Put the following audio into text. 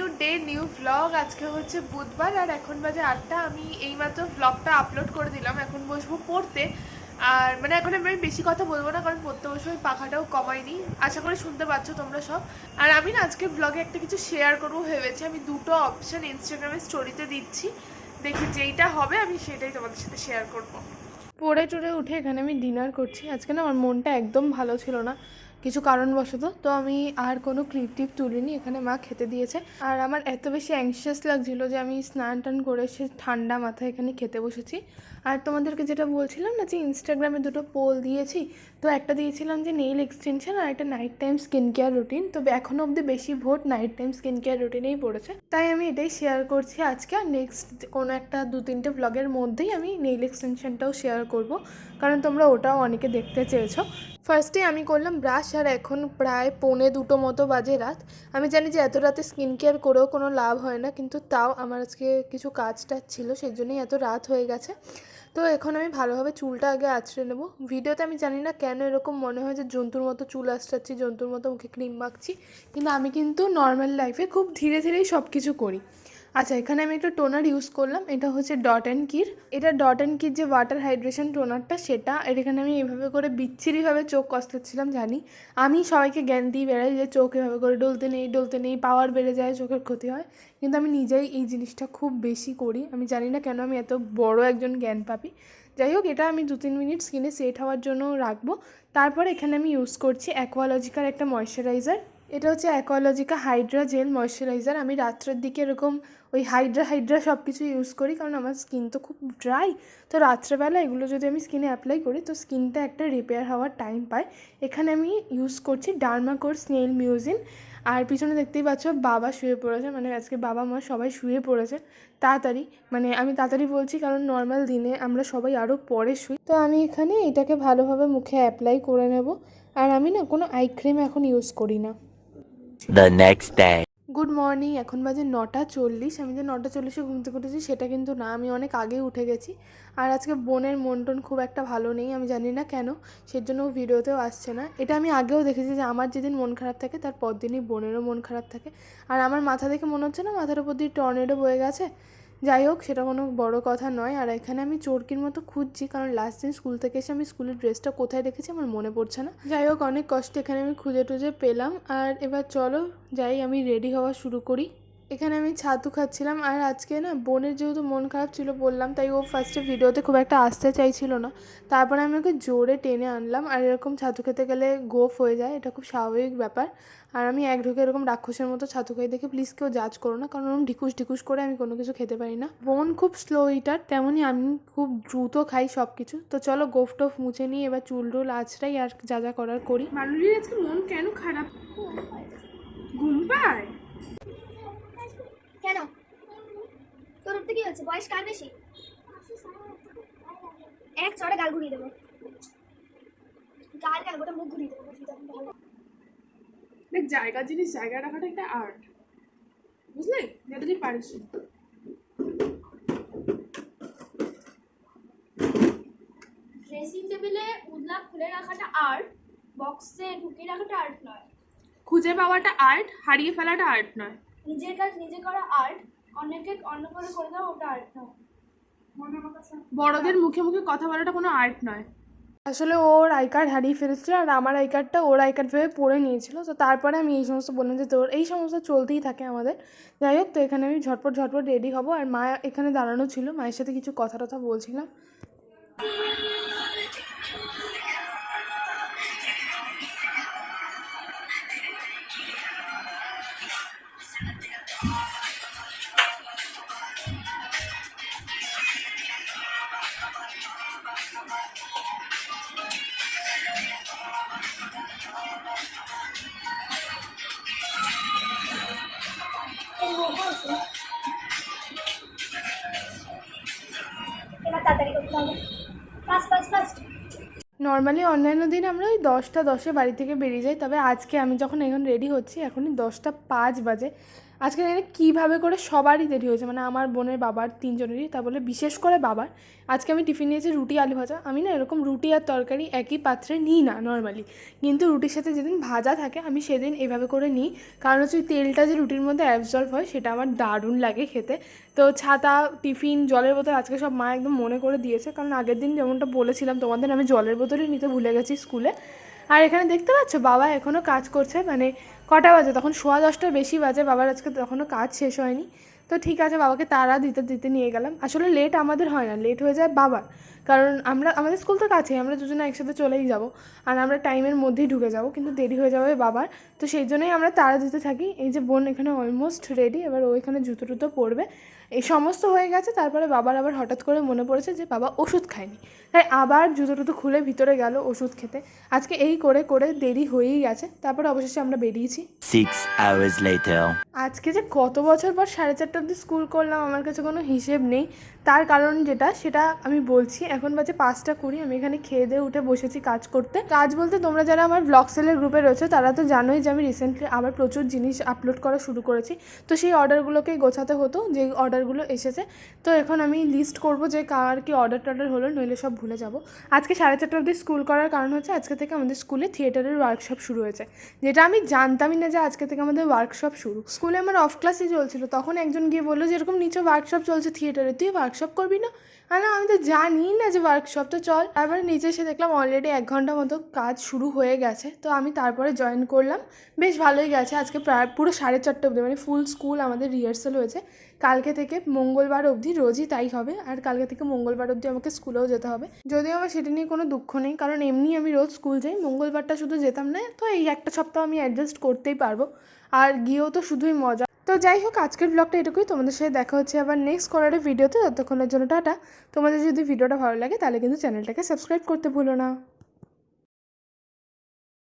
New day, new vlog আজকে হচ্ছে বুধবার আর এখন বাজে আটটা। আমি এইমাত্র ভ্লগটা আপলোড করে দিলাম। এখন বসবো পড়তে। আর মানে এখন আমি বেশি কথা বলব না, কারণ পড়তে বসে ওই পাখাটাও কমাইনি। আশা করি শুনতে পাচ্ছ তোমরা সব। আর আমি না আজকে ব্লগে একটা কিছু শেয়ার করব ভেবেছি। আমি দুটো অপশন ইনস্টাগ্রামে স্টোরিতে দিচ্ছি। দেখি যেইটা হবে, আমি সেটাই তোমাদের সাথে শেয়ার করব। পড়ে টরে উঠে এখানে আমি ডিনার করছি। আজকে না আমার মনটা একদম ভালো ছিল না। কিছু কারণবশত, তো আমি আর কোনো ক্লিপ টিপ তুলিনি, এখানে মা খেতে দিয়েছে। আর আমার এত বেশি অ্যাংশিয়াস লাগছিল যে আমি স্নান টান করে সে ঠান্ডা মাথায় এখানে খেতে বসেছি। আর তোমাদেরকে যেটা বলছিলাম না যে ইনস্টাগ্রামে দুটো পোল দিয়েছি, তো একটা দিয়েছিলাম যে নেইল এক্সটেনশন আর একটা night time skin care routine তো এখনও অবধি বেশি vote night time skin care রুটিনেই পড়েছে। তাই আমি এটাই শেয়ার করছি আজকে আর নেক্সট কোনো একটা দু তিনটে ব্লগের মধ্যেই আমি নেইল এক্সটেনশনটাও শেয়ার করব, কারণ তোমরা ওটাও অনেকে দেখতে চেয়েছো। ফার্স্টে আমি করলাম ব্রাশ আর এখন প্রায় পৌনে দুটো মতো বাজে রাত। আমি জানি যে এত রাতে স্কিন কেয়ার করেও কোনো লাভ হয় না, কিন্তু তাও আমার আজকে কিছু কাজ টাজ ছিল, সেই জন্যই এত রাত হয়ে গেছে। তো এখন আমি ভালোভাবে চুলটা আগে আঁচড়ে নেব। ভিডিওতে আমি জানি না কেন এরকম মনে হয় যে জন্তুর মতো চুল আঁচড়াচ্ছি, জন্তুর মতো মুখে ক্রিম মাখছি, কিন্তু আমি কিন্তু নর্মাল লাইফে খুব ধীরে ধীরেই সব কিছু করি। আচ্ছা এখানে আমি একটা টোনার ইউজ করলাম, এটা হচ্ছে ডট অ্যান্ড কির এটা ডট অ্যান্ড কির যে ওয়াটার হাইড্রেশন টোনারটা সেটা আর এখানে আমি এভাবে করে বিচ্ছিরিভাবে চোখ কষতেছিলাম, জানি। আমি সবাইকে জ্ঞান দিয়ে বেড়াই যে চোখ এভাবে করে ডলতে নেই ডলতে নেই পাওয়ার বেড়ে যায়, চোখের ক্ষতি হয়। কিন্তু আমি নিজেই এই জিনিসটা খুব বেশি করি। আমি জানি না কেন আমি এত বড় একজন জ্ঞান পাপি। যাই হোক, এটা আমি দু তিন মিনিট স্কিনে সেট হওয়ার জন্য রাখব। তারপর এখানে আমি ইউজ করছি অ্যাকোয়ালজিকার একটা ময়শ্চারাইজার এটা হচ্ছে অ্যাকোয়ালজিকা হাইড্রা জেল ময়শ্চারাইজার আমি রাত্রের দিকে এরকম ওই হাইড্রা হাইড্রা সব কিছু ইউজ করি, কারণ আমার স্কিন তো খুব ড্রাই তো রাত্রেবেলা এগুলো যদি আমি স্কিনে অ্যাপ্লাই করি, তো স্কিনটা একটা রিপেয়ার হওয়ার টাইম পায়। এখানে আমি ইউজ করছি ডার্মাকোর স্নেল মিউজিন আর পিছনে দেখতেই পাচ্ছ বাবা শুয়ে পড়েছে। মানে আজকে বাবা মা সবাই শুয়ে পড়েছে। তাড়াতাড়ি মানে আমি তাড়াতাড়ি বলছি কারণ নর্মাল দিনে আমরা সবাই আরও পরে শুই। তো আমি এখানে এটাকে ভালোভাবে মুখে অ্যাপ্লাই করে নেব। আর আমি না কোনো আই ক্রিম এখন ইউজ করি না। The next day. Good morning এখন বাজে নটা চল্লিশ। আমি যে নটা চল্লিশে ঘুম থেকে উঠেছি, সেটা কিন্তু না। আমি অনেক আগেই উঠে গেছি। আর আজকে বোনের মন টন খুব একটা ভালো নেই, আমি জানি না কেন। সেজন্য জন্য ভিডিওতেও আসছে না। এটা আমি আগেও দেখেছি যে, আমার যেদিন মন খারাপ থাকে, তার পরদিনই বোনেরও মন খারাপ থাকে। আর আমার মাথা দেখে মনে হচ্ছে না, মাথার উপর দিয়ে টর্নেডো বয়ে গেছে? যাই হোক, সেটা কোনো বড় কথা নয়। আর এখানে আমি চোরকির মতো খুঁজছি, কারণ লাস্ট দিন স্কুল থেকে এসে আমি স্কুলের ড্রেসটা কোথায় রেখেছি আমার মনে পড়ছে না। যাই হোক, অনেক কষ্টে এখানে আমি খুঁজে টুজে পেলাম। আর এবার চলো, যাই, আমি রেডি হওয়া শুরু করি। এখানে আমি ছাতু খাচ্ছিলাম আর আজকে না বোনের যেহেতু মন খারাপ ছিল বললাম, তাই ও ফার্স্টে ভিডিওতে খুব একটা আসতে চাইছিল না। তারপরে আমি ওকে জোরে টেনে আনলাম আর এরকম ছাতু খেতে গেলে গোফ হয়ে যায়, এটা খুব স্বাভাবিক ব্যাপার। আর আমি এক ঢুকে এরকম রাক্ষসের মতো ছাতু খাই দেখে প্লিজ কেউ জাজ করো না, কারণ ওরকম ঢিকুস ঢিকুস করে আমি কোনো কিছু খেতে পারি না। বোন খুব স্লো ইটার তেমনই আমি খুব দ্রুত খাই সব কিছু তো চলো গোফ টোফ মুছে নিয়ে এবার চুল টুল আছড়াই আর যা যা করার করি। মানুষের আজকে মন কেন খারাপ? ঘুম কেন তোর কি হচ্ছে? বয়স কার বেশি? এক চড়ে গাল ঘুরিয়ে দেবো। গাল গাল গোটা মুখ ঘুরিয়ে দেবো। দেখ জায়গা জিনিস জায়গায় রাখাটা একটা আর্ট বুঝলি? যেটা তুই পারিস ড্রেসিং টেবিলে উদলা খুলে রাখাটা আর্ট বক্সে ঢুকিয়ে রাখাটা আর্ট নয়। খুঁজে পাওয়াটা আর্ট হারিয়ে ফেলাটা আর্ট নয়। নিজের কাজ নিজে করা আর্ট অন্যকে অন্য করে করে দাও ওটা আর্ট নয় বড়দের মুখে মুখে কথা বলাটা কোনো আর্ট নয়। আসলে ওর আই কার্ড হারিয়ে ফেলেছিল আর আমার আই কার্ডটা ওর আই কার্ড ভেবে পড়ে নিয়েছিল। তো তারপরে আমি এই সমস্ত বললাম যে তোর এই সমস্ত চলতেই থাকে আমাদের। যাই হোক তো এখানে আমি ঝটপট ঝটপট রেডি হব। আর মা এখানে দাঁড়ানো ছিল মায়ের সাথে কিছু কথা টথা বলছিলাম। নর্মালি অন্যান্য দিন আমরা ওই দশটা, দশে বাড়ি থেকে বেরিয়ে যাই, তবে আজকে আমি যখন এখন রেডি হচ্ছি, এখনই দশটা পাঁচ বাজে। আজকে জানি কীভাবে করে সবারই দেরি হয়েছে মানে আমার বোনের বাবার তিনজনেরই, তা বলে বিশেষ করে বাবার। আজকে আমি টিফিন নিয়েছি রুটি, আলু ভাজা। আমি না এরকম রুটি আর তরকারি একই পাত্রে নিই না নর্মালি কিন্তু রুটির সাথে যেদিন ভাজা থাকে, আমি সেদিন এভাবে করে নিই। কারণ হচ্ছে ওই তেলটা যে রুটির মধ্যে অ্যাবজর্ব হয়, সেটা আমার দারুণ লাগে খেতে। তো ছাতা, টিফিন, জলের বোতল আজকে সব মা একদম মনে করে দিয়েছে। কারণ আগের দিন যেমনটা বলেছিলাম তোমাদের, আমি জলের বোতলই নিতে ভুলে গেছি স্কুলে। আর এখানে দেখতে পাচ্ছ, বাবা এখনও কাজ করছে মানে কটা বাজে? তখন সোয়া দশটার বেশি বাজে, বাবার আজকে তখনও কাজ শেষ হয়নি। তো ঠিক আছে, বাবাকে তারা দিতে দিতে নিয়ে গেলাম। আসলে লেট আমাদের হয় না লেট হয়ে যায় বাবার। কারণ আমরা আমাদের স্কুল তো কাছেই আমরা দুজনে একসাথে চলেই যাব। আর আমরা টাইমের মধ্যেই ঢুকে যাব কিন্তু দেরি হয়ে যাবে বাবার। তো সেই জন্যই আমরা তারা দিতে থাকি। এই যে বোন এখানে অলমোস্ট রেডি এবার ও এখানে জুতো টুতো পরবে। এই সমস্ত হয়ে গেছে তারপরে বাবার আবার হঠাৎ করে মনে পড়েছে যে বাবা ওষুধ খায়নি। তাই আবার জুতো টুতো খুলে ভিতরে গেল ওষুধ খেতে। আজকে এই করে করে দেরি হয়েই গেছে তারপরে অবশেষে আমরা বেরিয়েছি. আজকে যে কত বছর পর সাড়ে চারটা অবধি স্কুল করলাম আমার কাছে কোনো হিসেব নেই। তার কারণ যেটা, সেটা আমি বলছি। এখন বাজে পাঁচটা কুড়ি, আমি এখানে খেয়ে দিয়ে উঠে বসেছি কাজ করতে। কাজ বলতে তোমরা যারা আমার ব্লগ সেলের গ্রুপে রয়েছে, তারা তো জানোই যে আমি রিসেন্টলি আবার প্রচুর জিনিস আপলোড করা শুরু করেছি। তো সেই অর্ডারগুলোকেই গোছাতে হতো, যে অর্ডারগুলো এসেছে। তো এখন আমি লিস্ট করব যে কার কি অর্ডার টর্ডার হলো, নইলে সব ভুলে যাব। আজকে সাড়ে চারটা অবধি স্কুল করার কারণ হচ্ছে, আজকে থেকে আমাদের স্কুলে থিয়েটারের ওয়ার্কশপ শুরু হয়েছে। যেটা আমি জানতামই না যে আজকে থেকে আমাদের ওয়ার্কশপ শুরু। স্কুলে আমার অফ ক্লাসই চলছিল, তখন একজন গিয়ে বলল যে, এরকম নিচে ওয়ার্কশপ চলছে থিয়েটারে তুই ওয়ার্কশপ করবি না? আর আমি তো জানি না যে ওয়ার্কশপ তো চল। তারপরে নিচে এসে দেখলাম অলরেডি এক ঘণ্টা মতো কাজ শুরু হয়ে গেছে। তো আমি তারপরে জয়েন করলাম। বেশ ভালোই গেছে। আজকে প্রায় পুরো সাড়ে চারটে অবধি মানে ফুল স্কুল আমাদের রিহার্সাল হয়েছে। কালকে থেকে মঙ্গলবার অবধি রোজই তাই হবে। আর কালকে থেকে মঙ্গলবার অবধি আমাকে স্কুলেও যেতে হবে। যদিও আমার সেটা নিয়ে কোনো দুঃখ নেই, কারণ এমনি আমি রোজ স্কুল যাই। মঙ্গলবারটা শুধু যেতাম না, তো এই একটা সপ্তাহ আমি অ্যাডজাস্ট করতেই পারব। আর গিয়েও তো শুধুই মজা। তো যাই হোক, আজকের ব্লগটা এটুকুই। তোমাদের সাথে দেখা হচ্ছে আবার নেক্সট করার ভিডিওতে ততক্ষণের জন্য টাটা। তোমাদের যদি ভিডিওটা ভালো লাগে, তাহলে কিন্তু চ্যানেলটাকে সাবস্ক্রাইব করতে ভুলো না।